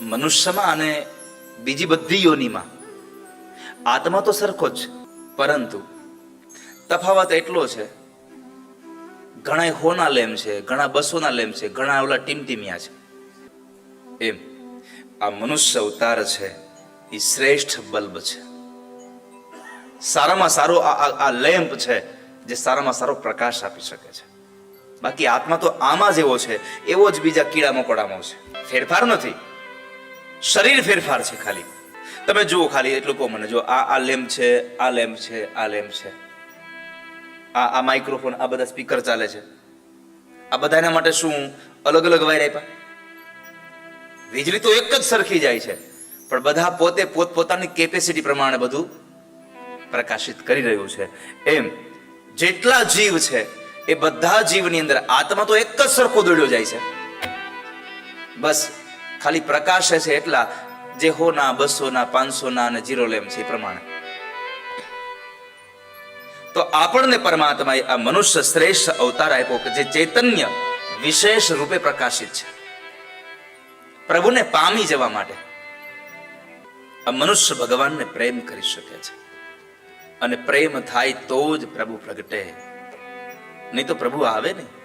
મનુષ્યમાં અને બીજી બધી યોનિમાં. આત્મા તો સરખો જ, પરંતુ તફાવત એટલો છે ઘણા હોના લેમ છે, ઘણા બસોના લેમ છે, ઘણા ઓલા ટીમટીમિયા છે. એમ, આ મનુષ્ય અવતાર છે, એ શ્રેષ્ઠ બલ્બ છે. સારામાં સારો આ લેમ્પ છે, જે સારામાં સારો પ્રકાશ આપી શકે છે. બાકી આત્મા તો આમાં જેવો છે, એવો જ બીજા કીડા મકોડામાં છે. ફેરફાર નથી. શરીર ફેરફાર છે ખાલી. તમે જુઓ ખાલી, એટલું કહો મને. જો આ આ લેમ્પ છે, આ લેમ્પ છે, આ લેમ્પ છે. આ આ માઇક્રોફોન આ બધા સ્પીકર ચાલે છે. આ બધાના માટે શું? અલગ અલગ વાયર આપ્યા. વીજળી તો એક જ સરખી જાય છે. પણ બધા પોતે પોતપોતાની કેપેસિટી પ્રમાણે બધું પ્રકાશિત કરી રહ્યું છે. એમ, જેટલા જીવ છે, એ બધા જીવની અંદર આત્મા તો એક જ સરખો દોડ્યો જાય છે. બસ. ખાલી પ્રકાશે છે એટલા જે હોના, બસોના, પાંચસોના અને જીરો લેમ છે પ્રમાણે. તો આપણને પરમાત્માએ આ મનુષ્ય શ્રેષ્ઠ અવતાર આપ્યો કે જે ચૈતન્ય વિશેષ રૂપે પ્રકાશિત છે. પ્રભુને પામી જવા માટે આ મનુષ્ય ભગવાનને પ્રેમ કરી શકે છે. અને પ્રેમ થાય તો જ પ્રભુ પ્રગટે. નહીં તો પ્રભુ આવે નહીં.